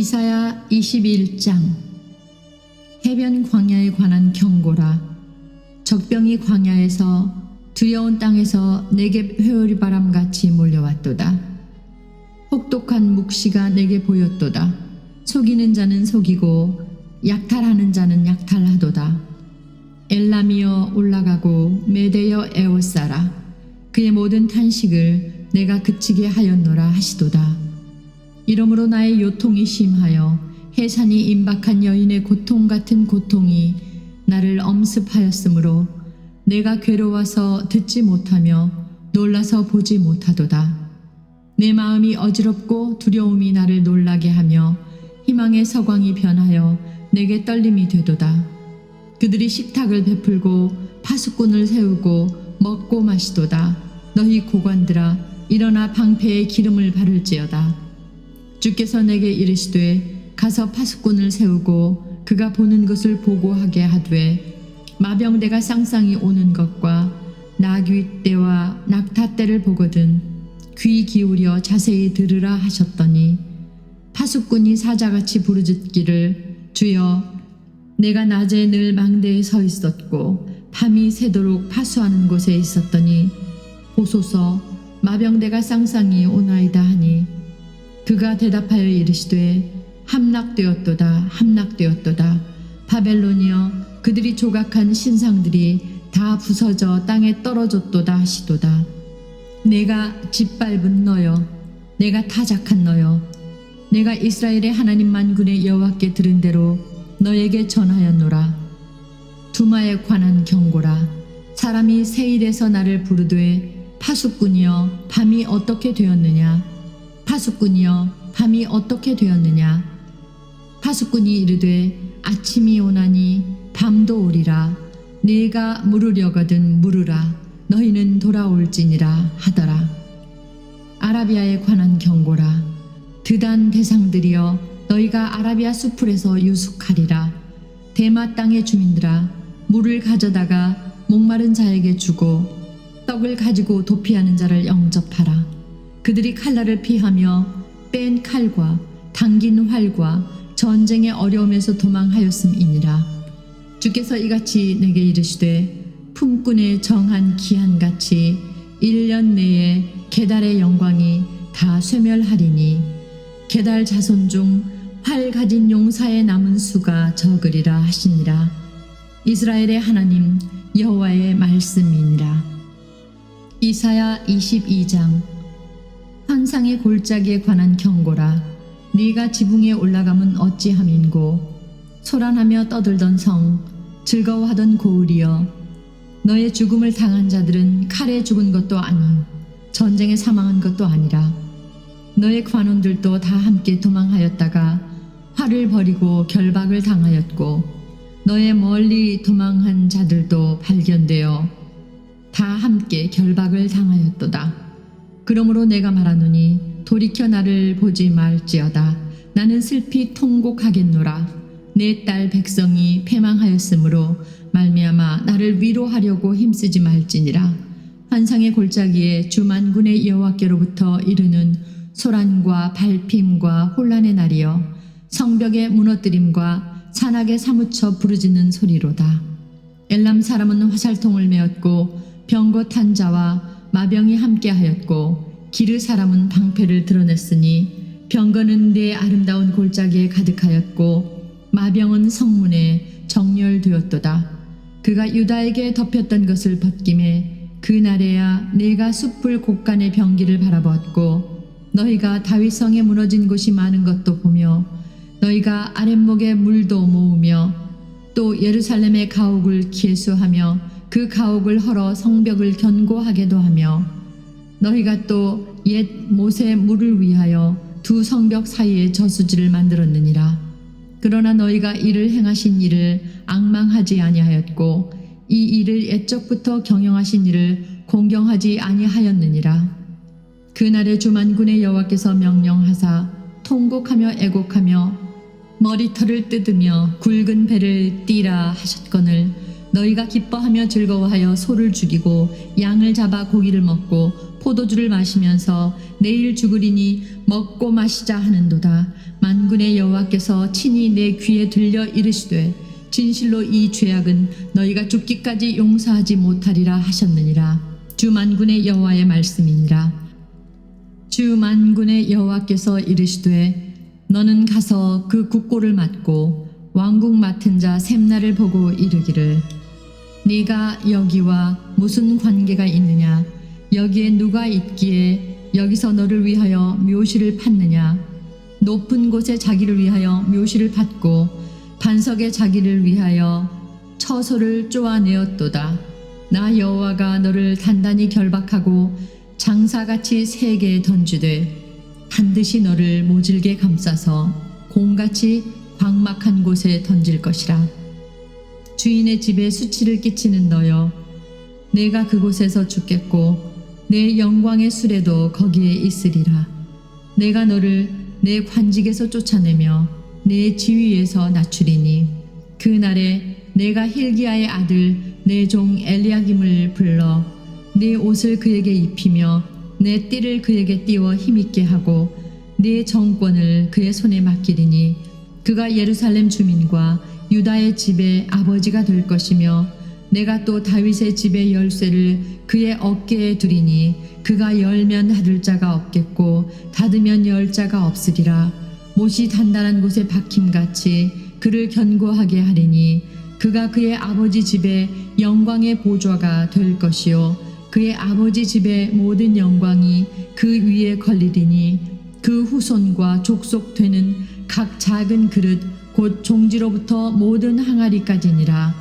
이사야 21장. 해변 광야에 관한 경고라. 적병이 광야에서 두려운 땅에서 내게 회오리 바람같이 몰려왔도다. 혹독한 묵시가 내게 보였도다 속이는 자는 속이고 약탈하는 자는 약탈하도다. 엘람이여 올라가고 메대여 에오싸라. 그의 모든 탄식을 내가 그치게 하였노라 하시도다. 이러므로 나의 요통이 심하여 해산이 임박한 여인의 고통 같은 고통이 나를 엄습하였으므로 내가 괴로워서 듣지 못하며 놀라서 보지 못하도다. 내 마음이 어지럽고 두려움이 나를 놀라게 하며 희망의 서광이 변하여 내게 떨림이 되도다. 그들이 식탁을 베풀고 파수꾼을 세우고 먹고 마시도다. 너희 고관들아 일어나 방패에 기름을 바를지어다. 주께서 내게 이르시되 가서 파수꾼을 세우고 그가 보는 것을 보고하게 하되 마병대가 쌍쌍이 오는 것과 나귀 떼와 낙타 떼를 보거든 귀 기울여 자세히 들으라 하셨더니 파수꾼이 사자같이 부르짖기를 주여 내가 낮에 늘 망대에 서 있었고 밤이 새도록 파수하는 곳에 있었더니 보소서 마병대가 쌍쌍이 오나이다 하니 그가 대답하여 이르시되 함락되었도다 함락되었도다. 바벨론이여 그들이 조각한 신상들이 다 부서져 땅에 떨어졌도다 하시도다. 내가 짓밟은 너여 내가 타작한 너여 내가 이스라엘의 하나님 만군의 여호와께 들은 대로 너에게 전하였노라. 두마에 관한 경고라. 사람이 세일에서 나를 부르되 파수꾼이여 밤이 어떻게 되었느냐? 파수꾼이여 밤이 어떻게 되었느냐? 파수꾼이 이르되 아침이 오나니 밤도 오리라. 내가 물으려거든 물으라. 너희는 돌아올지니라 하더라. 아라비아에 관한 경고라 드단 대상들이여 너희가 아라비아 수풀에서 유숙하리라 대마 땅의 주민들아 물을 가져다가 목마른 자에게 주고 떡을 가지고 도피하는 자를 영접하라 그들이 칼날을 피하며 뺀 칼과 당긴 활과 전쟁의 어려움에서 도망하였음이니라. 주께서 이같이 내게 이르시되 품꾼의 정한 기한같이 1년 내에 계달의 영광이 다 쇠멸하리니 계달 자손 중 활 가진 용사의 남은 수가 적으리라 하시니라. 이스라엘의 하나님 여호와의 말씀이니라. 이사야 22장 환상의 골짜기에 관한 경고라 네가 지붕에 올라가면 어찌함인고 소란하며 떠들던 성 즐거워하던 고을이여 너의 죽음을 당한 자들은 칼에 죽은 것도 아니 전쟁에 사망한 것도 아니라 너의 관원들도 다 함께 도망하였다가 활을 버리고 결박을 당하였고 너의 멀리 도망한 자들도 발견되어 다 함께 결박을 당하였도다. 그러므로 내가 말하노니 돌이켜 나를 보지 말지어다. 나는 슬피 통곡하겠노라. 내 딸 백성이 패망하였으므로 말미암아 나를 위로하려고 힘쓰지 말지니라. 환상의 골짜기에 주만군의 여호와께로부터 이르는 소란과 발핌과 혼란의 날이여 성벽의 무너뜨림과 산악에 사무쳐 부르짖는 소리로다. 엘람 사람은 화살통을 메었고 병거 탄 자와 마병이 함께하였고 기르 사람은 방패를 드러냈으니 병거는 내 아름다운 골짜기에 가득하였고 마병은 성문에 정렬되었도다. 그가 유다에게 덮였던 것을 벗김에 그날에야 내가 숯불 곡간의 병기를 바라보았고 너희가 다윗성에 무너진 곳이 많은 것도 보며 너희가 아랫목에 물도 모으며 또 예루살렘의 가옥을 기수하며 그 가옥을 헐어 성벽을 견고하게도 하며 너희가 또옛 못의 물을 위하여 두 성벽 사이에 저수지를 만들었느니라. 그러나 너희가 이를 행하신 일을 악망하지 아니하였고 이 일을 옛적부터 경영하신 일을 공경하지 아니하였느니라 그날의 주만군의 여호와께서 명령하사 통곡하며 애곡하며 머리털을 뜯으며 굵은 배를 띠라 하셨거늘 너희가 기뻐하며 즐거워하여 소를 죽이고 양을 잡아 고기를 먹고 포도주를 마시면서 내일 죽으리니 먹고 마시자 하는도다. 만군의 여호와께서 친히 내 귀에 들려 이르시되 진실로 이 죄악은 너희가 죽기까지 용서하지 못하리라 하셨느니라. 주 만군의 여호와의 말씀이니라 주 만군의 여호와께서 이르시되 너는 가서 그 국고를 맡고 왕국 맡은 자 샘나를 보고 이르기를 네가 여기와 무슨 관계가 있느냐? 여기에 누가 있기에 여기서 너를 위하여 묘시를 팠느냐? 높은 곳에 자기를 위하여 묘시를 팠고 반석에 자기를 위하여 처소를 쪼아내었도다. 나 여호와가 너를 단단히 결박하고 장사같이 세게에 던지되 반드시 너를 모질게 감싸서 공같이 광막한 곳에 던질 것이라. 주인의 집에 수치를 끼치는 너여 내가 그곳에서 죽겠고 내 영광의 수레도 거기에 있으리라. 내가 너를 내 관직에서 쫓아내며 내 지위에서 낮추리니 그 날에 내가 힐기야의 아들 내 종 엘리야김을 불러 내 옷을 그에게 입히며 내 띠를 그에게 띄워 힘있게 하고 내 정권을 그의 손에 맡기리니 그가 예루살렘 주민과 유다의 집의 아버지가 될 것이며 내가 또 다윗의 집의 열쇠를 그의 어깨에 두리니 그가 열면 닫을 자가 없겠고 닫으면 열 자가 없으리라. 못이 단단한 곳에 박힘같이 그를 견고하게 하리니 그가 그의 아버지 집의 영광의 보좌가 될 것이요 그의 아버지 집의 모든 영광이 그 위에 걸리리니 그 후손과 족속되는 각 작은 그릇 곧 종지로부터 모든 항아리까지니라.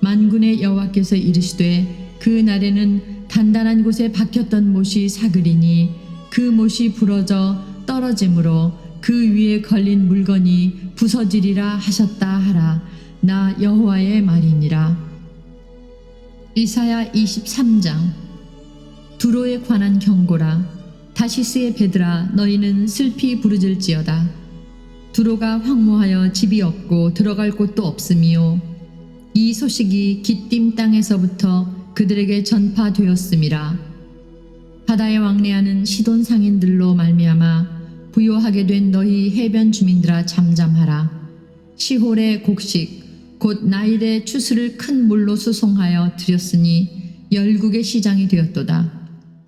만군의 여호와께서 이르시되 그 날에는 단단한 곳에 박혔던 못이 사그리니 그 못이 부러져 떨어짐으로 그 위에 걸린 물건이 부서지리라 하셨다 하라. 나 여호와의 말이니라. 이사야 23장 두로에 관한 경고라. 다시스의 베드라 너희는 슬피 부르질지어다. 두로가 황무하여 집이 없고 들어갈 곳도 없음이요. 이 소식이 기띔 땅에서부터 그들에게 전파되었음이라. 바다에 왕래하는 시돈 상인들로 말미암아 부요하게 된 너희 해변 주민들아 잠잠하라. 시홀의 곡식 곧 나일의 추수를 큰 물로 수송하여 드렸으니 열국의 시장이 되었도다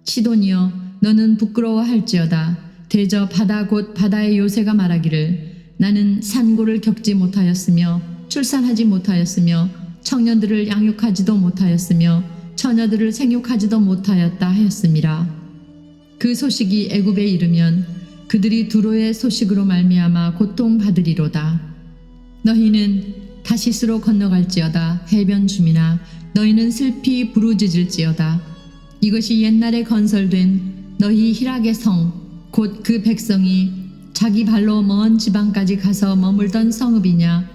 시돈이여 너는 부끄러워할지어다. 대저 바다 곧 바다의 요새가 말하기를 나는 산고를 겪지 못하였으며 출산하지 못하였으며 청년들을 양육하지도 못하였으며 처녀들을 생육하지도 못하였다 하였음이라 그 소식이 애굽에 이르면 그들이 두로의 소식으로 말미암아 고통 받으리로다. 너희는 다시스로 건너갈지어다. 해변 주민아 너희는 슬피 부르짖을지어다 이것이 옛날에 건설된 너희 희락의 성 곧 그 백성이 자기 발로 먼 지방까지 가서 머물던 성읍이냐?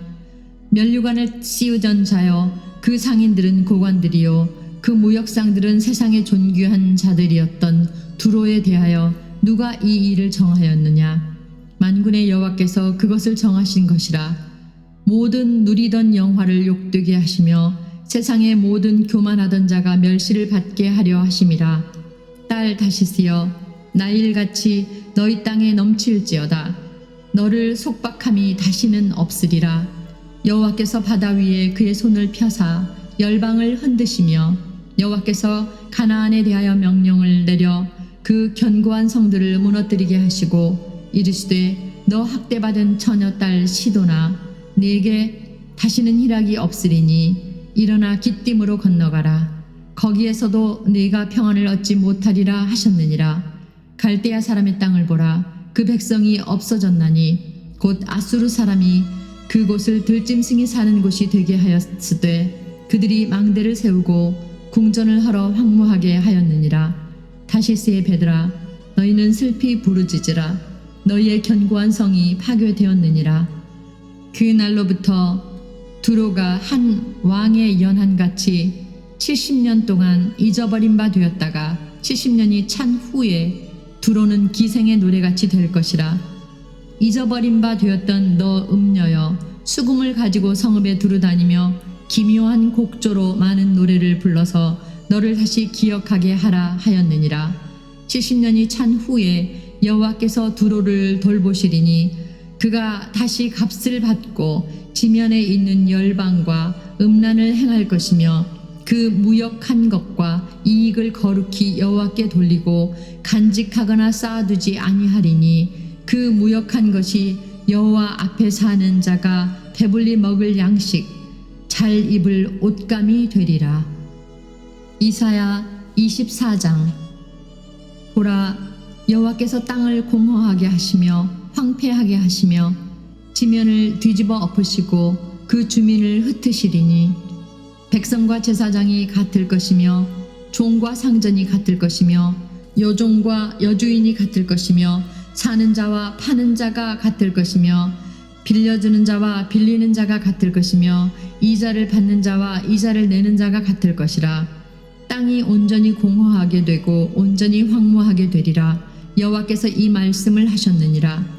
면류관을 씌우던 자여 그 상인들은 고관들이요 그 무역상들은 세상의 존귀한 자들이었던 두로에 대하여 누가 이 일을 정하였느냐? 만군의 여호와께서 그것을 정하신 것이라. 모든 누리던 영화를 욕되게 하시며 세상의 모든 교만하던 자가 멸시를 받게 하려 하심이라. 딸 다시스여 나일같이 너희 땅에 넘칠지어다. 너를 속박함이 다시는 없으리라. 여호와께서 바다 위에 그의 손을 펴사 열방을 흔드시며 여호와께서 가나안에 대하여 명령을 내려 그 견고한 성들을 무너뜨리게 하시고 이르시되 너 학대받은 처녀 딸 시도나 네게 다시는 희락이 없으리니 일어나 기띔으로 건너가라. 거기에서도 네가 평안을 얻지 못하리라 하셨느니라. 갈대아 사람의 땅을 보라. 그 백성이 없어졌나니 곧 아수르 사람이 그곳을 들짐승이 사는 곳이 되게 하였으되 그들이 망대를 세우고 궁전을 하러 황무하게 하였느니라. 다시스의 베드라 너희는 슬피 부르짖으라. 너희의 견고한 성이 파괴되었느니라. 그 날로부터 두로가 한 왕의 연한같이 70년 동안 잊어버린 바 되었다가 70년이 찬 후에 두로는 기생의 노래같이 될 것이라. 잊어버린 바 되었던 너 음녀여 수금을 가지고 성읍에 두루다니며 기묘한 곡조로 많은 노래를 불러서 너를 다시 기억하게 하라 하였느니라. 70년이 찬 후에 여호와께서 두로를 돌보시리니 그가 다시 값을 받고 지면에 있는 열방과 음란을 행할 것이며 그 무역한 것과 이익을 거룩히 여호와께 돌리고 간직하거나 쌓아두지 아니하리니 그 무역한 것이 여호와 앞에 사는 자가 배불리 먹을 양식 잘 입을 옷감이 되리라. 이사야 24장. 보라 여호와께서 땅을 공허하게 하시며 황폐하게 하시며 지면을 뒤집어 엎으시고 그 주민을 흩으시리니 백성과 제사장이 같을 것이며 종과 상전이 같을 것이며 여종과 여주인이 같을 것이며 사는 자와 파는 자가 같을 것이며 빌려주는 자와 빌리는 자가 같을 것이며 이자를 받는 자와 이자를 내는 자가 같을 것이라. 땅이 온전히 공허하게 되고 온전히 황무하게 되리라. 여호와께서 이 말씀을 하셨느니라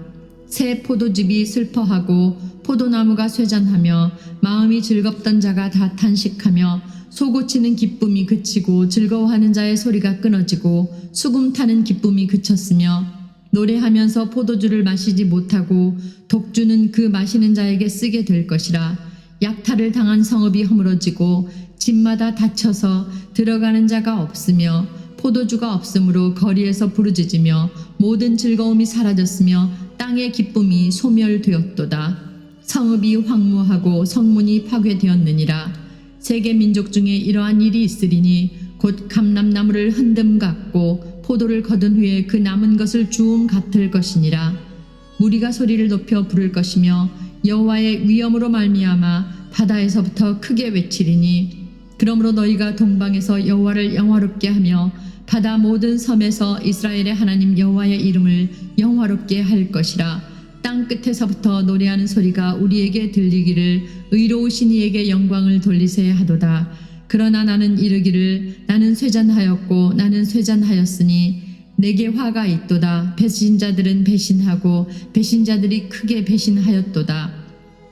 새 포도즙이 슬퍼하고 포도나무가 쇠잔하며 마음이 즐겁던 자가 다 탄식하며 소고치는 기쁨이 그치고 즐거워하는 자의 소리가 끊어지고 수금 타는 기쁨이 그쳤으며 노래하면서 포도주를 마시지 못하고 독주는 그 마시는 자에게 쓰게 될 것이라 약탈을 당한 성읍이 허물어지고 집마다 닫혀서 들어가는 자가 없으며 포도주가 없으므로 거리에서 부르짖으며 모든 즐거움이 사라졌으며 땅의 기쁨이 소멸되었도다. 성읍이 황무하고 성문이 파괴되었느니라. 세계 민족 중에 이러한 일이 있으리니 곧 감람나무를 흔듦 같고 포도를 거둔 후에 그 남은 것을 주움 같을 것이니라. 무리가 소리를 높여 부를 것이며 여호와의 위엄으로 말미암아 바다에서부터 크게 외치리니 그러므로 너희가 동방에서 여호와를 영화롭게 하며 바다 모든 섬에서 이스라엘의 하나님 여호와의 이름을 영화롭게 할 것이라. 땅 끝에서부터 노래하는 소리가 우리에게 들리기를 의로우신 이에게 영광을 돌리세 하도다. 그러나 나는 이르기를 나는 쇠잔하였고 나는 쇠잔하였으니 내게 화가 있도다. 배신자들은 배신하고 배신자들이 크게 배신하였도다.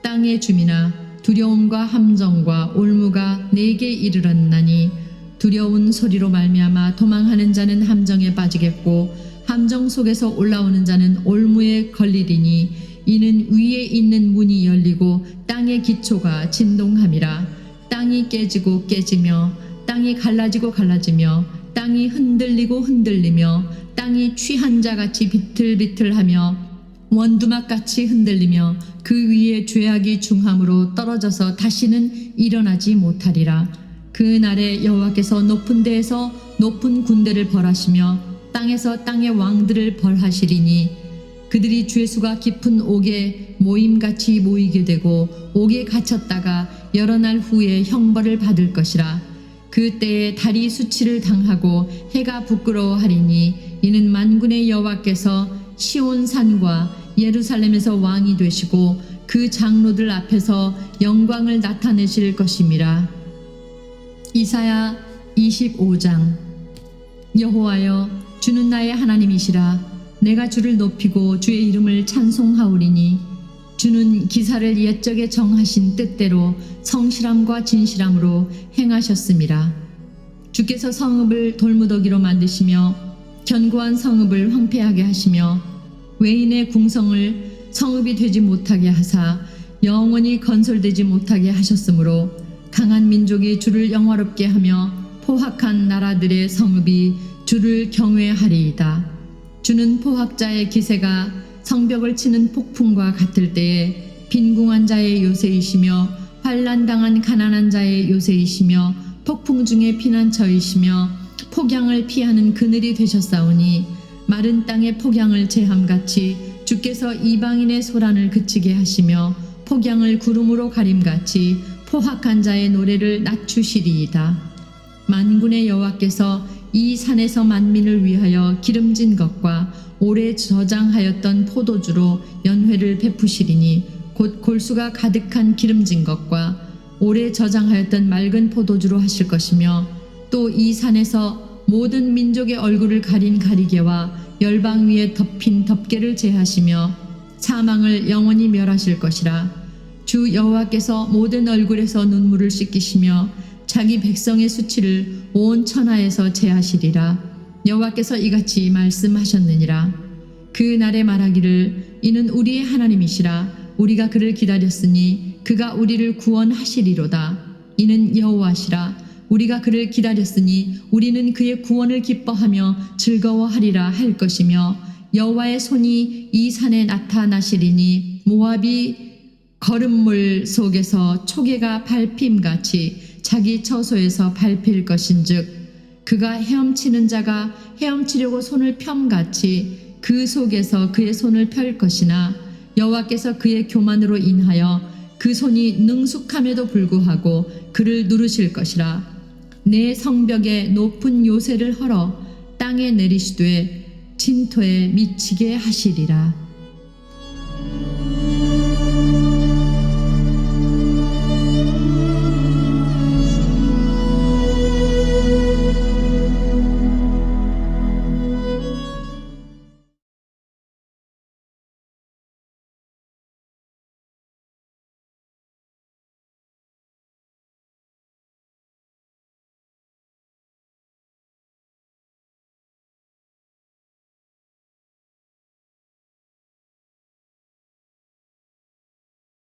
땅의 주민아 두려움과 함정과 올무가 내게 이르렀나니 두려운 소리로 말미암아 도망하는 자는 함정에 빠지겠고 함정 속에서 올라오는 자는 올무에 걸리리니 이는 위에 있는 문이 열리고 땅의 기초가 진동함이라 땅이 깨지고 깨지며 땅이 갈라지고 갈라지며 땅이 흔들리고 흔들리며 땅이 취한 자 같이 비틀비틀하며 원두막 같이 흔들리며 그 위에 죄악이 중함으로 떨어져서 다시는 일어나지 못하리라. 그 날에 여호와께서 높은 데에서 높은 군대를 벌하시며 땅에서 땅의 왕들을 벌하시리니 그들이 죄수가 깊은 옥에 모임같이 모이게 되고 옥에 갇혔다가 여러 날 후에 형벌을 받을 것이라. 그때에 달이 수치를 당하고 해가 부끄러워하리니 이는 만군의 여호와께서 시온 산과 예루살렘에서 왕이 되시고 그 장로들 앞에서 영광을 나타내실 것임이라. 이사야 25장. 여호와여 주는 나의 하나님이시라. 내가 주를 높이고 주의 이름을 찬송하오리니 주는 기사를 옛적에 정하신 뜻대로 성실함과 진실함으로 행하셨음이라 주께서 성읍을 돌무더기로 만드시며 견고한 성읍을 황폐하게 하시며 외인의 궁성을 성읍이 되지 못하게 하사 영원히 건설되지 못하게 하셨으므로 강한 민족이 주를 영화롭게 하며 포악한 나라들의 성읍이 주를 경외하리이다. 주는 포악자의 기세가 성벽을 치는 폭풍과 같을 때에 빈궁한 자의 요새이시며 환란 당한 가난한 자의 요새이시며 폭풍 중에 피난처이시며 폭양을 피하는 그늘이 되셨사오니 마른 땅의 폭양을 제함같이 주께서 이방인의 소란을 그치게 하시며 폭양을 구름으로 가림같이 포악한 자의 노래를 낮추시리이다. 만군의 여호와께서 이 산에서 만민을 위하여 기름진 것과 오래 저장하였던 포도주로 연회를 베푸시리니 곧 골수가 가득한 기름진 것과 오래 저장하였던 맑은 포도주로 하실 것이며 또 이 산에서 모든 민족의 얼굴을 가린 가리개와 열방 위에 덮인 덮개를 제하시며 사망을 영원히 멸하실 것이라 주 여호와께서 모든 얼굴에서 눈물을 씻기시며 자기 백성의 수치를 온 천하에서 제하시리라. 여호와께서 이같이 말씀하셨느니라. 그 날에 말하기를 이는 우리의 하나님이시라. 우리가 그를 기다렸으니 그가 우리를 구원하시리로다. 이는 여호와시라. 우리가 그를 기다렸으니 우리는 그의 구원을 기뻐하며 즐거워하리라 할 것이며 여호와의 손이 이 산에 나타나시리니 모압이 거름물 속에서 초계가 밟힘같이 자기 처소에서 밟힐 것인즉 그가 헤엄치는 자가 헤엄치려고 손을 펴같이 그 속에서 그의 손을 펼 것이나 여호와께서 그의 교만으로 인하여 그 손이 능숙함에도 불구하고 그를 누르실 것이라. 내 성벽에 높은 요새를 헐어 땅에 내리시되 진토에 미치게 하시리라